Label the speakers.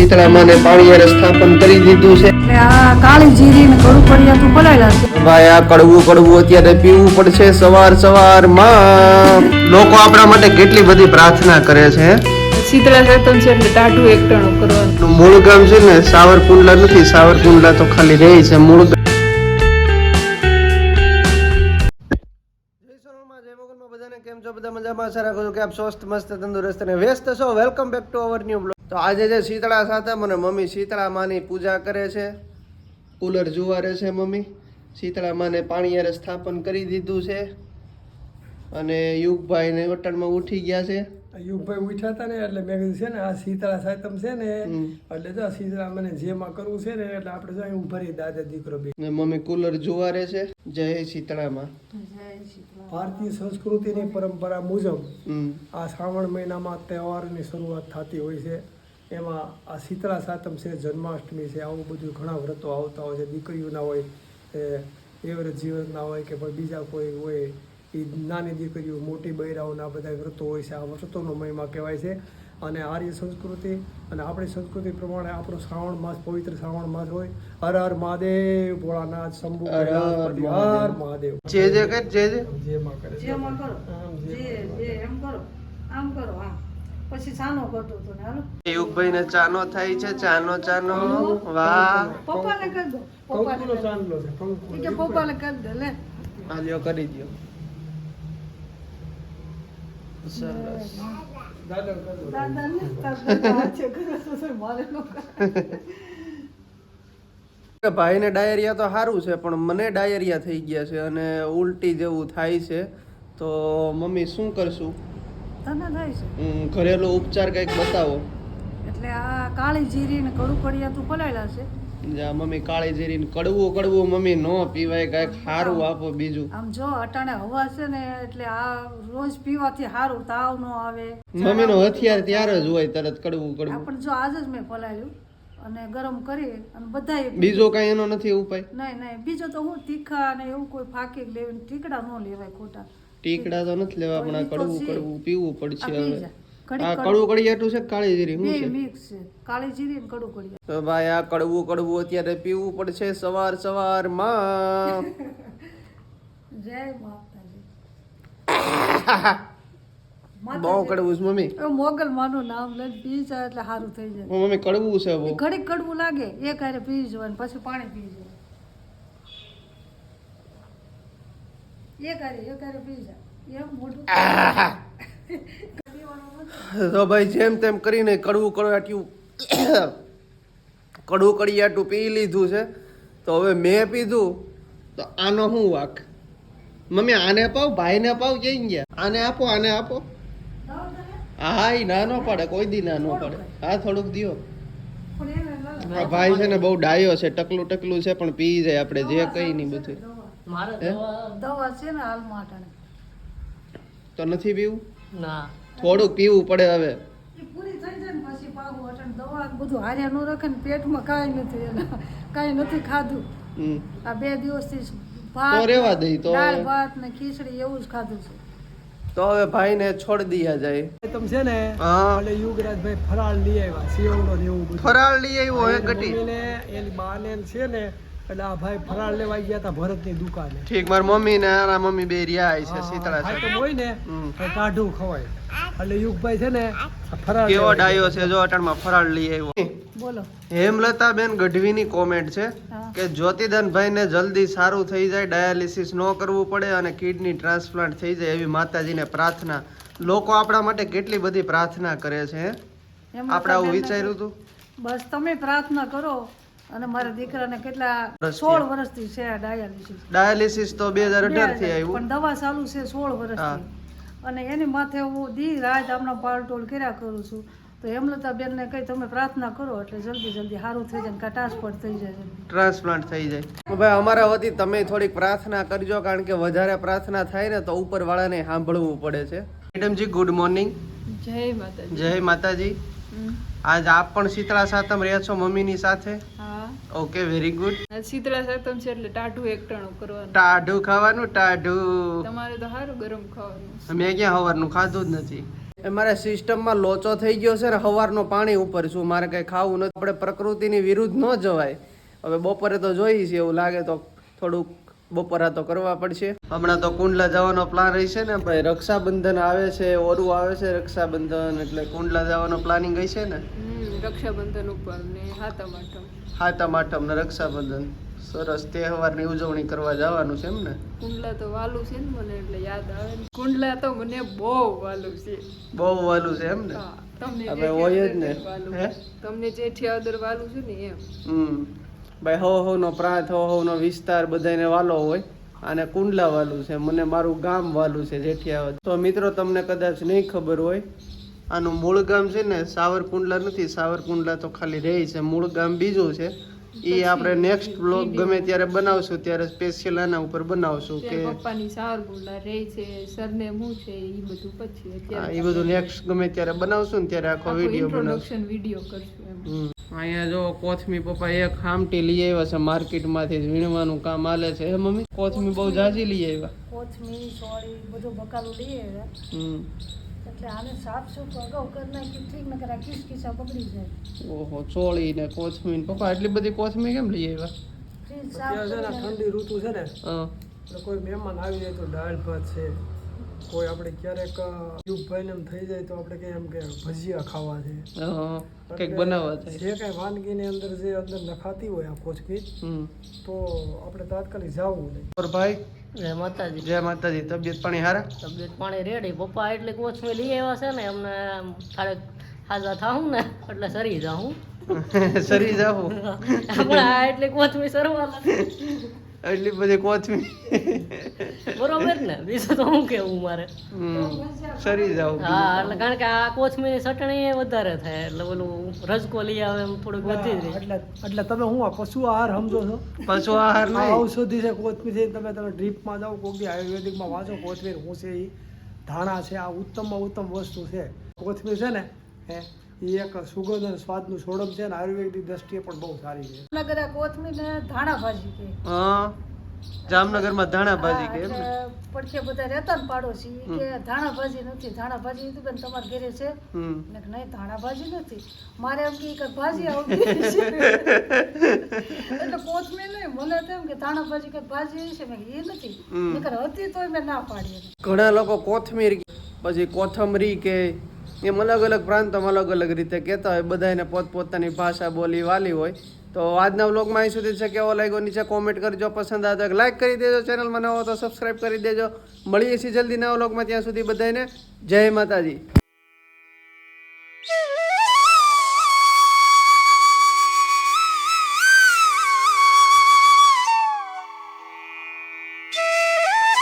Speaker 1: શીતળામાને પાણીયારે સ્થાપન કરી દીધું છે.
Speaker 2: આ કાળી જીરી ને કડું કડિયાતું પલાળ્યા છે.
Speaker 1: ભાઈ આ કડવું કડવું અત્યારે પીવું પડશે સવાર સવારમાં લોકો આપણા માટે કેટલી બધી પ્રાર્થના કરે છે?
Speaker 3: શીતળા સાતમ છે એટલે ટાઢું એકટાણું કરવાનું.
Speaker 1: મૂળ ગામ છે ને સાવરકુંડલા નથી સાવરકુંડલા તો ખાલી રહે છે મૂળ બધાને કેમ છો? બધા મજામાં? આશા રાખું છું કે આપ સ્વસ્થ મસ્ત તંદુરસ્ત અને વ્યસ્ત છો. Welcome back to our new તો આજે જે શીતળા સાતમ અને મમ્મી શીતળા માની પૂજા કરે છે કુલર જુવારે છે મમ્મી. શીતળા માને પાણીયારે સ્થાપન કરી દીધું છે અને યુગભાઈ ને વટાણમાં ઉઠી ગયા છે.
Speaker 4: યુગભાઈ ઉઠ્યા હતા ને એટલે મેં કીધું છે ને આ શીતળા સાતમ છે ને એટલે જો શીતળા મને જેમાં કરવું છે ને એટલે આપણે જો અહીં ઊભા રહી દાદા દીકરો બી.
Speaker 1: ને મમ્મી કુલર જુવારે છે. જય શીતળામાં.
Speaker 4: ભારતીય સંસ્કૃતિની પરંપરા મુજબ આ શ્રાવણ મહિનામાં તહેવારની શરૂઆત થતી હોય છે. એમાં આ શીતળા સાતમ છે જન્માષ્ટમી છે આવું બધું ઘણા વ્રતો આવતા હોય છે દીકરીઓના હોય એ એવરેજ જીવનના હોય કે ભાઈ બીજા કોઈ હોય એ નાની દીકરીઓ મોટી બૈરાઓના બધા વ્રતો હોય છે. આ વ્રતોનો મહિમા કહેવાય છે. અને આર્ય સંસ્કૃતિ અને આપણી સંસ્કૃતિ પ્રમાણે આપણો શ્રાવણ માસ પવિત્ર શ્રાવણ માસ હોય. હર હર મહાદેવ ભોળાનાથ શંભુ
Speaker 1: હર હર
Speaker 4: મહાદેવ.
Speaker 1: જે જે કર જે જે.
Speaker 4: માં કરે. જે
Speaker 2: માં કરો.
Speaker 4: જે
Speaker 2: જે એમ કરો. આમ કરો આમ પછી ચાનો કરતો હતો ને હાલો.
Speaker 1: યુગભાઈ ને ચાનો થાય છે ચાનો ચાનો. વાહ.
Speaker 2: કરી દો. પપ્પા
Speaker 4: ને
Speaker 2: કરી દો.
Speaker 4: ચાંદલો છે કંકુનો.
Speaker 2: ઈ કે પપ્પાને દે લે.
Speaker 1: આ લ્યો કરી દો સરસ.
Speaker 4: દાદા કરી.
Speaker 2: દાદા કરે મારે ન
Speaker 1: ભાઈને ડાયરિયા તો સારું છે પણ મને ડાયરિયા થઈ ગયા છે અને ઉલટી જેવું થાય છે. તો મમ્મી શું કરશું?
Speaker 2: તને થાય છે?
Speaker 1: ઘરેલું ઉપચાર કંઈક બતાવો.
Speaker 2: એટલે આ કાળી જીરી ને કડું કડિયાતું પલાયેલા છે?
Speaker 1: મમ્મી કાળી જીરી કડવું કડવું મમ્મી નો પીવાય કાંઈક સારું આપો બીજું.
Speaker 2: આમ જો અટાણે હવા છે ને એટલે આ રોજ પીવાથી સારું તાવ ન આવે.
Speaker 1: મમ્મીનો હથિયાર ત્યારે જ હોય તરત કડવું કડવું.
Speaker 2: પણ જો આજ જ મેં પલાયું અને ગરમ કરી અને બધા
Speaker 1: બીજો કાંઈ એનો નથી ઉપાય?
Speaker 2: નહીં નહીં બીજો તો હું તીખા અને એવું કોઈ ફાકી લેવી ટીકડા ન લેવાય ખોટા.
Speaker 1: ટીકડા તો નથી લેવા પણ આ કડવું કડવું પીવું પડશે હવે. આ
Speaker 2: કડવું.
Speaker 1: કડી કડિયાટું છે કાળી જીરી શું છે?
Speaker 2: મિક્સ છે. કાળી જીરી અને કડવું કડી.
Speaker 1: તો ભાઈ આ કડવું કડવું અત્યારે પીવું પડશે સવાર સવારમાં
Speaker 2: જય માતાજી.
Speaker 1: બહુ કડવું છે મમ્મી.
Speaker 2: મોગલ માનું નામ લઈને પી જાય એટલે સારું થઈ જાય.
Speaker 1: મમ્મી કડવું છે
Speaker 2: ઘડીક કડવું લાગે એક હારે પી જવાનું પછી પાણી પી જવાનું એક હારે એક હારે પી જાય એમ મોઢું
Speaker 1: તો ભાઈ જેમ તેમ કરીને કડવું કડિયાટું કડવું કડિયાટું પી લીધું છે. તો હવે મેં પીધું તો આનો શું વાક? મમ્મી આને પાવ ભાઈને પાવ જઈ ગયા? આને આપો આને આપો. હા એ ના નો પાડે કોઈ દી ના નો પડે. હા થોડુંક દિયો. ભાઈ છે ને બહુ ડાયો છે ટકલું ટકલું છે પણ પી જાય આપણે જે કઈ નહીં બધું.
Speaker 2: દવા છે ને
Speaker 1: તો નથી પીવું? થોડુંક પીવું પડે હવે.
Speaker 2: પૂરી થઈ જાય ને પછી પાવું અટણ દવા બધું હાર્યા ન રાખે ને પેટમાં કાંઈ નથી એને. કાંઈ નથી ખાધું. આ બે દિવસથી ભાત
Speaker 1: રેવા દઈ તો
Speaker 2: દાળ ભાત ને ખીચડી એવું જ ખાધું છે.
Speaker 1: તો હવે ભાઈને છોડી દિયા જાય.
Speaker 4: તમ છે ને
Speaker 1: હા.
Speaker 4: એટલે યુગરાજભાઈ ફરાળ લઈ આવ્યા સેવડો ને એવું
Speaker 1: ફરાળ લઈ આવ્યો હે ગટી
Speaker 4: એની બાને છે ને એટલે આ ભાઈ ફરાળ લેવા ગયા હતા ભરતની દુકાને.
Speaker 1: ઠીક માર મમ્મી ને આના મમ્મી બે રહ્યા છે શીતળા છે.
Speaker 4: તો હોય ને. તો ટાઢું ખવાય. એટલે યુગભાઈ છે ને ફરાળ
Speaker 1: કેવો ડાયો છે જો અટાણમાં ફરાળ લઈ આવ્યો.
Speaker 2: બોલો.
Speaker 1: હેમલતા બેન ગઢવીની કોમેન્ટ છે. કે જ્યોતિદાનભાઈ ને જલ્દી સારું થઈ જાય ડાયાલિસિસ ન કરવું પડે અને કિડની ટ્રાન્સપ્લાન્ટ થઈ જાય એવી માતાજીને પ્રાર્થના. લોકો આપણા માટે કેટલી બધી પ્રાર્થના કરે છે આપણે આવું વિચાર્યું હતું
Speaker 2: બસ તમે પ્રાર્થના કરો. અને મારા દીકરાને કેટલા? સોળ વર્ષથી છે આ ડાયાલિસિસ.
Speaker 1: ડાયાલિસિસ તો બે હજાર અઢારથી
Speaker 2: પણ દવા ચાલુ છે સોળ વર્ષથી. અને એની માથે હું દી રાત આમના પાલટોલ કર્યા કરું છું. તો હેમલતા બેનને કહી તમે પ્રાર્થના કરો એટલે જલ્દી જલ્દી સારું થઈ જાય ને ટ્રાન્સપ્લાન્ટ થઈ જાય
Speaker 1: ટ્રાન્સપ્લાન્ટ થઈ જાય. ભાઈ અમારા વતી તમે થોડીક પ્રાર્થના કરજો કારણ કે વધારે પ્રાર્થના થાય ને તો ઉપર વાળાને સાંભળવું પડે છે. મેડમજી ગુડ મોર્નિંગ
Speaker 3: જય માતાજી.
Speaker 1: જય માતાજી. આજ આપ પણ શીતળા સાતમ રહ્યા છો મમ્મીની સાથે? Okay very good
Speaker 3: Shitala Satam છે એટલે ટાઢું એકટાણું કરવાનું.
Speaker 1: ટાઢું ખાવાનું ટાઢું.
Speaker 3: તમારે તો સારું ગરમ ખાવાનું.
Speaker 1: મેં ક્યાં હવારનું ખાધું જ નથી. એ મારે સિસ્ટમમાં લોચો થઈ ગયો છે ને હવારનો પાણી ઉપર છું. મારે કઈ ખાવું નથી. આપણે પ્રકૃતિની વિરુદ્ધ ન જવાય. હવે બપોરે તો જોઈ છે એવું લાગે તો થોડુંક બપોરા તો કરવા પડશે. હમણાં તો કુંડલા જવાનો પ્લાન રહેશે ને ભાઈ. રક્ષાબંધન આવે છે ઓરું આવે છે રક્ષાબંધન એટલે કુંડલા જવાનો પ્લાનિંગ હશે ને?
Speaker 3: રક્ષાબંધન ઉપર ને હાથમ આઠમ
Speaker 1: હાતમ આઠમ ને રક્ષાબંધન. સરસ તહેવારની ઉજવણી કરવા જવાનું છે એમ ને?
Speaker 3: કુંડલા તો વાલું છે ને મને એટલે યાદ આવે ને. કુંડલા તો મને બહુ વાલું છે.
Speaker 1: બહુ વાલું છે એમ ને?
Speaker 3: તમને
Speaker 1: હવે હોય જ ને.
Speaker 3: તમને જે ઠેવાદર વાલું છે ને એમ.
Speaker 1: હમ. ભાઈ હો હો નો પ્રાંત હો હોનો વિસ્તાર બધાને વાલો હોય. અને કુંડલા વાલું છે મને મારું ગામ વાલું છે જેઠિયાવદ તો મિત્રો તમને કદાચ નહીં ખબર હોય આનું મૂળ ગામ છે ને સાવરકુંડલા નથી સાવરકુંડલા તો ખાલી રહે છે મૂળ ગામ બીજું છે. એ આપણે નેક્સ્ટ બ્લોગ ગમે ત્યારે બનાવશું ત્યારે સ્પેશિયલ આના ઉપર બનાવશું કે
Speaker 3: પપ્પાની સાવરકુંડલા રહે છે સરને હું છે એ બધું પછી
Speaker 1: એ બધું નેક્સ્ટ ગમે ત્યારે બનાવશું ને ત્યારે આખો વીડિયો બનાવશું.
Speaker 3: વીડિયો કરશું.
Speaker 1: અહીંયા જો કોથમી પપ્પા એક હામટી લઈ આવ્યા છે માર્કેટમાંથી જ વીણવાનું કામ હાલે છે. હે મમ્મી? કોથમી બહુ જાજી લઈ આવ્યા.
Speaker 2: કોથમી સોરી બધું બકાલું લઈ આવ્યા.
Speaker 1: હમ.
Speaker 2: એટલે આને સાફ સુફ અગાઉ કરી નાખ્યું ઠીક ને કરા કિસકીસા બગડી જાય.
Speaker 1: ઓહો ચોળી ને કોથમી ને પપ્પા એટલી બધી કોથમી કેમ લઈ આવ્યા?
Speaker 2: ફ્રીજ સાફ
Speaker 4: છે ને ઠંડી ઋતુ છે ને.
Speaker 1: હા.
Speaker 4: એટલે કોઈ મહેમાન આવી જાય તો દાળ ભાત છે. કોઈ આપણે ક્યારેક યુગભાઈને એમ થઈ જાય તો આપણે કઈ એમ કે ભજીયા ખાવા છે.
Speaker 1: કંઈક બનાવવા છે
Speaker 4: જે કાંઈ વાનગીની અંદર જે અંદર નખાતી હોય આ કોચકી
Speaker 1: હમ.
Speaker 4: તો આપણે તાત્કાલિક જવું નહીં.
Speaker 1: ઓર ભાઈ?
Speaker 5: જય માતાજી.
Speaker 1: જય માતાજી. તબિયત પાણી હારા?
Speaker 5: તબિયત પાણી રેડી. પપ્પા એટલે કોચમી લઈ આવ્યા છે ને એમને થાળે હાજા થાઉં ને એટલે સરી જાઉં
Speaker 1: સરી જાઉં
Speaker 5: આપણે આ એટલે કોચમી સરવાના.
Speaker 1: એટલી બધી કોથમી
Speaker 5: બરોબર ને? બીજું તો હું કેવું મારે?
Speaker 1: સરી જાવ
Speaker 5: હા એટલે કારણ કે આ કોચમીની ચટણી વધારે થાય. એટલે ઓલું રજકો લઈ આવે એમ થોડુંક વધી જાય.
Speaker 4: એટલે એટલે તમે હું આ પશુ આહાર સમજો છો?
Speaker 1: પશુ આહાર
Speaker 4: આ
Speaker 1: નહીં.
Speaker 4: ઔષધિ છે કોથમીર છે તમે તમે ડ્રીપમાં જાઓ કોઈક દી આયુર્વેદિકમાં વાંચો કોથમીર હું છે એ ધાણા છે આ ઉત્તમમાં ઉત્તમ વસ્તુ છે. કોથમીર છે ને હે એ એક સુગંધ અને સ્વાદનું સોડમ છે ને આયુર્વેદિક દ્રષ્ટિએ પણ બહુ સારી છે.
Speaker 2: કોથમીર ને ધાણા ભાજી કે?
Speaker 1: હા. જામનગરમાં ધાણા ભાજી કે એમ
Speaker 2: પડખે બધા રહેતા ને પાડોશી કે ધાણા ભાજી નથી ધાણા ભાજી કીધું બેન તમારા ઘરે છે? મેં નહીં ધાણા ભાજી નથી. મારે એમ કે ભાજી આવતી છે. એટલે કોથમીર નહીં મને તો એમ કે ધાણા ભાજી કે ભાજી છે મેં એ નથી. નકર હતી તોય મેં ના પાડી
Speaker 1: ઘણા લોકો કોથમીર પછી કોથમરી કે એમ અલગ અલગ પ્રાંતમાં અલગ અલગ રીતે કહેતા હોય બધાને પોતપોતાની ભાષા બોલી વાલી હોય. તો આજના વ્લોગમાં અહીં સુધી છે કેવો લાગ્યો. નીચે કોમેન્ટ કરજો, પસંદ આવે તો લાઇક કરી દેજો. ચેનલમાં નવો તો સબસ્ક્રાઈબ કરી દેજો. મળીએ છીએ જલ્દી નવા વ્લોગમાં. ત્યાં સુધી બધાને જય માતાજી.